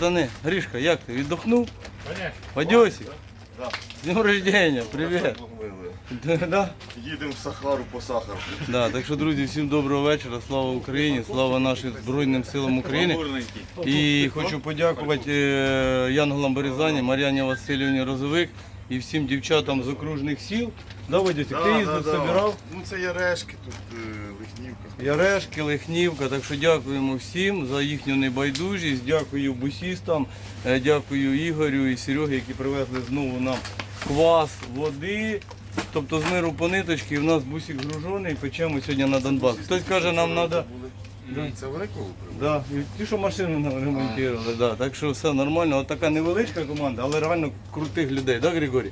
братани, Гришка, як ти? Віддохнув? Вадьосик? Да. З днем рождения, привіт. Да? Їдемо в Сахару по сахару. Да, так що, друзі, всім доброго вечора. Слава Україні, слава нашим Збройним силам України. І хочу подякувати е, Янголам Березані, Мар'яні Васильівні Розовик і всім дівчатам з окружних сіл. Да, Вадьосик, ти їздив, собирав? Ну це ярешки, тут е, лихнівка. Ярешки, Лихнівка. Так що дякуємо всім за їхню небайдужість. Дякую бусістам, е, дякую Ігорю і Серегі, які привезли знову нам квас, води. Тобто з миру по ниточки, і в нас бусик гружений, печемо сьогодні на Донбас. Хтось каже, нам треба. Це великого Да, і ті, що машину нам ремонтували, да. так що все нормально. От така невеличка команда, але реально крутих людей, да, Григорій?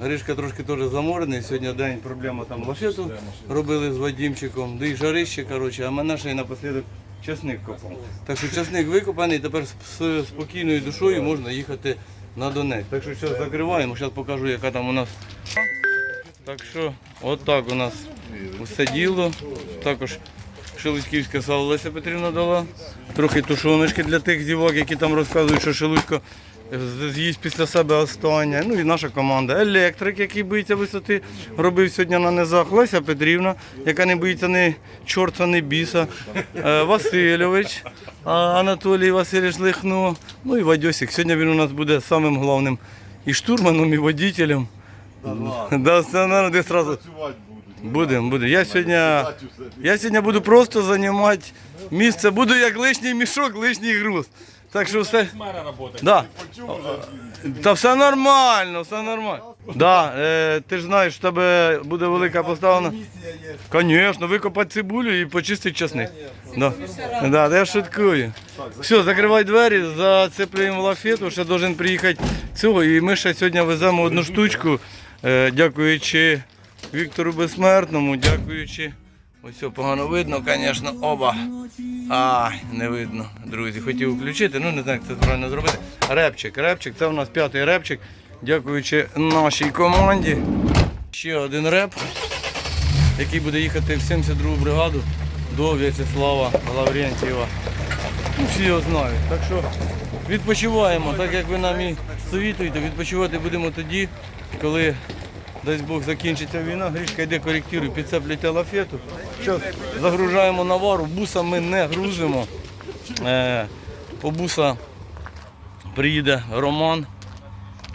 Гришка трошки теж заморений. Сьогодні день проблема там лафету робили з Вадімчиком, де й жарище, коротше, а мене ще й напослідок часник копав. Так що часник викопаний, тепер з спокійною душою можна їхати на Донець. Так що зараз закриваємо, зараз покажу, яка там у нас. Так що, от так у нас усе діло. Також Шелудьківська сало Леся Петрівна дала. Трохи тушоночки для тих дівок, які там розказують, що Шелудько з'їсть після себе останнє. Ну і наша команда. Електрик, який боїться висоти, робив сьогодні на низах. Леся Петрівна, яка не боїться ні чорта, ні біса. Е, Васильович, Анатолій Васильович Лихно. Ну і Вадьосик. Сьогодні він у нас буде самим головним і штурманом, і водителем. Да, все нормально, ти сразу. Працювати будуть. Будемо, будемо. Я сьогодні, я сьогодні буду просто займати місце. Буду як лишній мішок, лишній груз. Так що все. Да. Та все нормально, все нормально. Да, е, ти ж знаєш, в тебе буде велика поставлена. Звісно, викопати цибулю і почистити часник. Да. Да, я шуткую. Все, закривай двері, зацеплюємо лафету, ще должен приїхати цього. І ми ще сьогодні веземо одну штучку, е, дякуючи Віктору Безсмертному, дякуючи. Ось погано видно, звісно, оба. Ай, не видно, друзі. Хотів включити, ну не знаю, як це правильно зробити. Репчик, репчик, це у нас п'ятий репчик. Дякуючи нашій команді. Ще один реп, який буде їхати в 72-гу бригаду до В'ячеслава Лаврентьєва. Ну, всі його знають. Так що відпочиваємо, так як ви нам і совітуєте, відпочивати будемо тоді, коли дасть Бог закінчиться війна, Грішка йде коректирує, підцеплюйте лафету. Зараз загружаємо навару, буса ми не грузимо. Е, по буса приїде Роман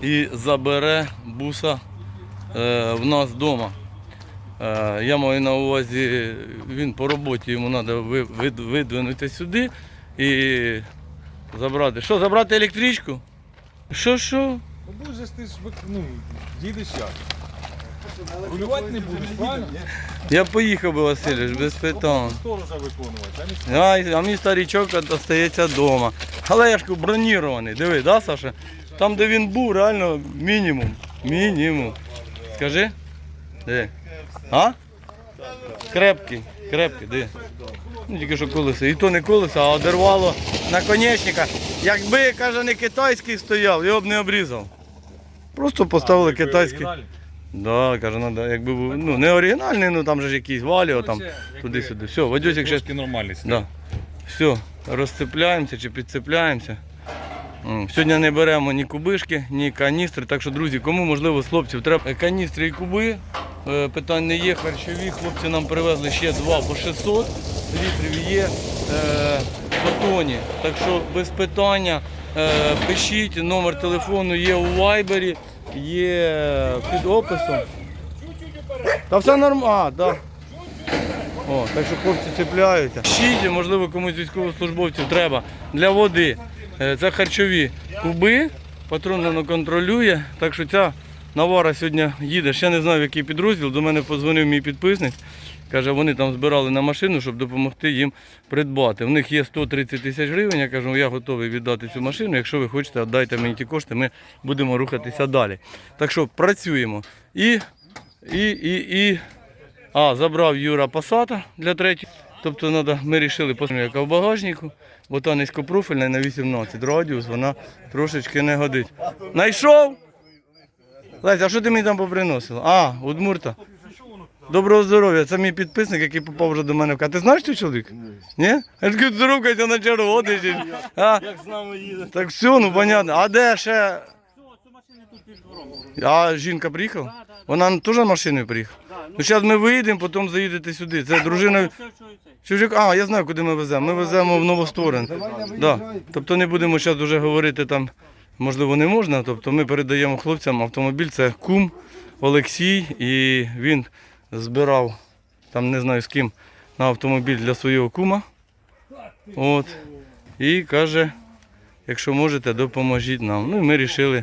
і забере буса е, в нас вдома. Е, я маю на увазі, він по роботі йому треба видвинути сюди і забрати. Що, забрати електричку? Що, що? Ну будеш ти ж ну, їдеш як? Рулювати не будеш, правильно? Я поїхав би, Васильович, без питань. Сторожа виконувати, а А, мій старічок остається вдома. Але я ж кажу, бронірований. Диви, да, Саша? Там, де він був, реально мінімум. Мінімум. Скажи? Де? А? Крепкий, крепкий, де? Ну, тільки що колесо. І то не колесо, а одервало наконечника. Якби, каже, не китайський стояв, його б не обрізав. Просто поставили китайський. Да, каже, надо, якби був, ну не оригінальний, ну там же ж якийсь валіо, там туди-сюди. Все, Вадюсик ще Трошки нормальний стиль. Да. Все, розцепляємося чи підцепляємося. М, Сьогодні не беремо ні кубишки, ні каністри. Так що, друзі, кому можливо з хлопців треба е, каністри і куби. е, Питань не є, харчові. Хлопці нам привезли ще два по 600 літрів є е, батоні. Так що без питання е, пишіть, номер телефону є у вайбері, є під описом. Та все нормально, да. О, так що хлопці цепляються. Щиті, можливо, комусь військовослужбовців треба для води. Е, Це харчові куби, патрон воно контролює. Так що ця навара сьогодні їде. Ще не знаю, в який підрозділ. До мене подзвонив мій підписник. Каже, вони там збирали на машину, щоб допомогти їм придбати. В них є 130 тисяч гривень. Я кажу, я готовий віддати цю машину. Якщо ви хочете, віддайте мені ті кошти, ми будемо рухатися далі. Так що працюємо. І, і, і, і а, забрав Юра Пасата для третього. Тобто надо, ми вирішили посмотрети, яка в багажнику, бо та низькопрофільна на 18 радіус, вона трошечки не годить. Найшов? Лесь, а що ти мені там поприносила? А, удмурта. Доброго здоров'я. Це мій підписник, який попав вже до мене в. Ти знаєш цього чоловіка? Ні? Я такий здоровкайся на червоний. А? Як з нами їде? Так все, ну понятно. А де ще? А жінка приїхала? Вона теж машиною приїхала? Ну зараз ми виїдемо, потім заїдете сюди. Це дружина. Чужик, а, я знаю, куди ми веземо. Ми веземо в Новосторон. Да. Тобто не будемо зараз вже говорити там, можливо, не можна. Тобто ми передаємо хлопцям автомобіль, це кум Олексій, і він збирав там не знаю з ким на автомобіль для свого кума. От. І каже, якщо можете, допоможіть нам. Ну і ми вирішили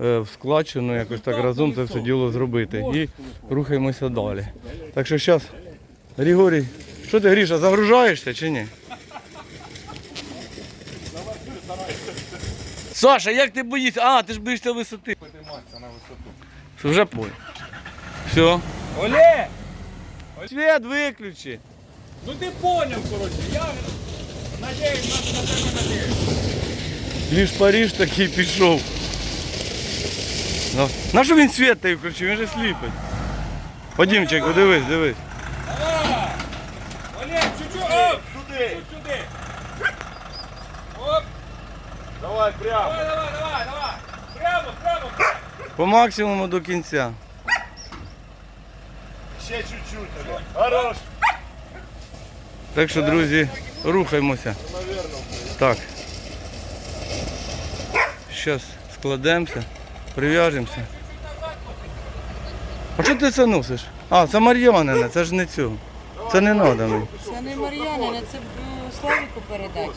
е, в складчину якось так разом це все діло зробити. І рухаємося далі. Так що зараз, Григорій, що ти, Гріша, загружаєшся чи ні? Саша, як ти боїшся? А, ти ж боїшся висоти. Підійматися на висоту. Вже понял. Все. Оле! Свет виключи. Ну ти поняв, коротше, я надіюсь на, на тебе надіюсь. Ліж Паріж такий пішов. Ну, на що він світ той включив? Він же сліпить. Вадимчик, дивись, дивись. Давай! Олег, чуть-чуть, оп! Сюди! Оп! Давай прямо! Давай, давай, давай, давай! Прямо, прямо! По максимуму до кінця. Ще чуть-чуть. Хорош! Так що, друзі, рухаємося. Так. Зараз складемося, прив'яжемося. А що ти це носиш? А, це Мар'янина, це ж не цього. Це не треба мені. Це не Мар'янина, це е, Славіку передати.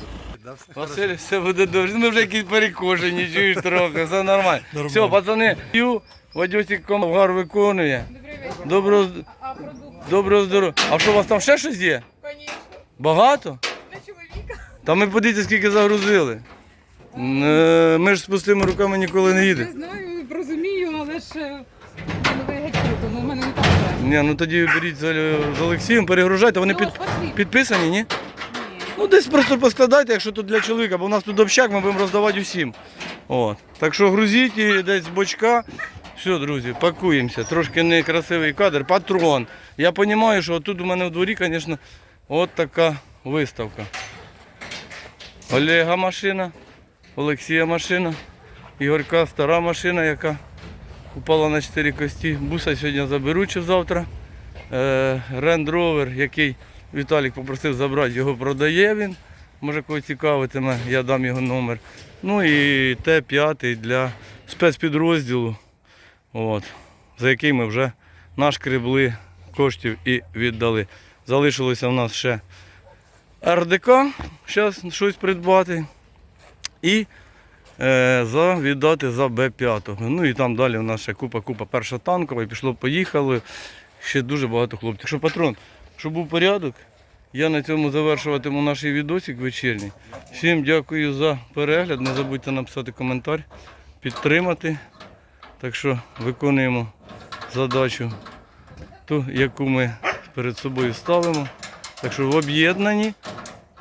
Василь, все буде добре. Ми вже якісь перекошені, чуєш трохи, все нормально. Все, пацани, п'ю, Вадюсик комгар виконує. Доброго, доброго здоров'я. А що у вас там ще щось є? Звісно, Багато? для чоловіка. Та ми подивіться, скільки загрузили. Е, Ми ж з пустими руками ніколи не Не їдемо. знаю, розумію, але ж е, ну, ви геть ну в мене не так все. Ні, ну тоді беріть з з Олексієм, перегружайте, вони Ну, під, підписані, ні? Ні. Ну десь просто поскладайте, якщо тут для чоловіка, бо у нас тут общак, ми будемо роздавати усім. От. Так що грузіть і десь з бочка. Все, друзі, пакуємося. Трошки некрасивий кадр. Патрон. Я розумію, що тут у мене в дворі, звісно, от така виставка. Олега машина, Олексія машина, Ігорка стара машина, яка упала на 4 кості. Буса сьогодні заберу чи завтра. Е, Land Rover, який Віталік попросив забрати, його продає він. Може кого цікавитиме, я дам його номер. Ну і Т-5 для спецпідрозділу, от, за який ми вже нашкребли коштів і віддали. Залишилося в нас ще РДК, зараз щось придбати. І е, за, віддати за Б5. Ну і там далі у нас ще купа-купа перша танкова, і пішло, поїхали. Ще дуже багато хлопців. Що патрон, щоб був порядок, я на цьому завершуватиму наш відосик вечірній. Всім дякую за перегляд. Не забудьте написати коментар, підтримати. Так що виконуємо задачу, ту, яку ми перед собою ставимо. Так що в об'єднанні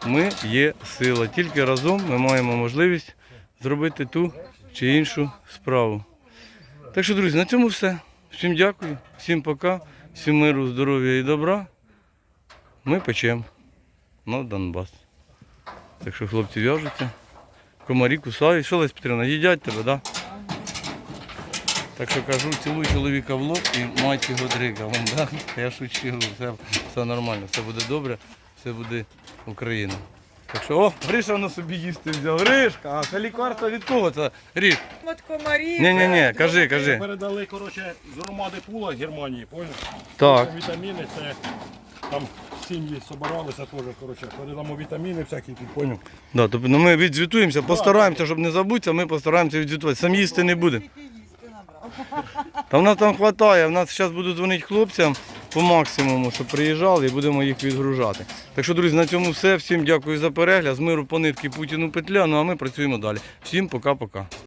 ми є сила. Тільки разом ми маємо можливість зробити ту чи іншу справу. Так що, друзі, на цьому все. Всім дякую, всім пока, всім миру, здоров'я і добра. Ми печемо на Донбас. Так що хлопці в'яжуться, комарі кусають. Що Лесь Петрівна, їдять тебе, так? Да? Так що кажу, цілуй чоловіка в лоб і мать його дригавом. Да? Я шучу, все, все нормально, все буде добре, все буде Україна. Так що, о, Гриша на собі їсти взяв. Гришка, а це лікарство від кого це? Гриш? От комарів. Ні, ні, ні, кажи, кажи. Передали коротше, з громади пула Германії, поняв? Так. Вітаміни, це там сім'ї собиралися теж, коротше, передамо вітаміни всякі, тут, поняв? Да, тобто, ну, ми відзвітуємося, постараємося, щоб не забутися, ми постараємося відзвітувати. Сам їсти не будемо. Та в нас там вистачає, в нас зараз будуть дзвонити хлопцям по максимуму, щоб приїжджали і будемо їх відгружати. Так що, друзі, на цьому все. Всім дякую за перегляд. З миру по нитки Путіну петля. Ну а ми працюємо далі. Всім пока-пока.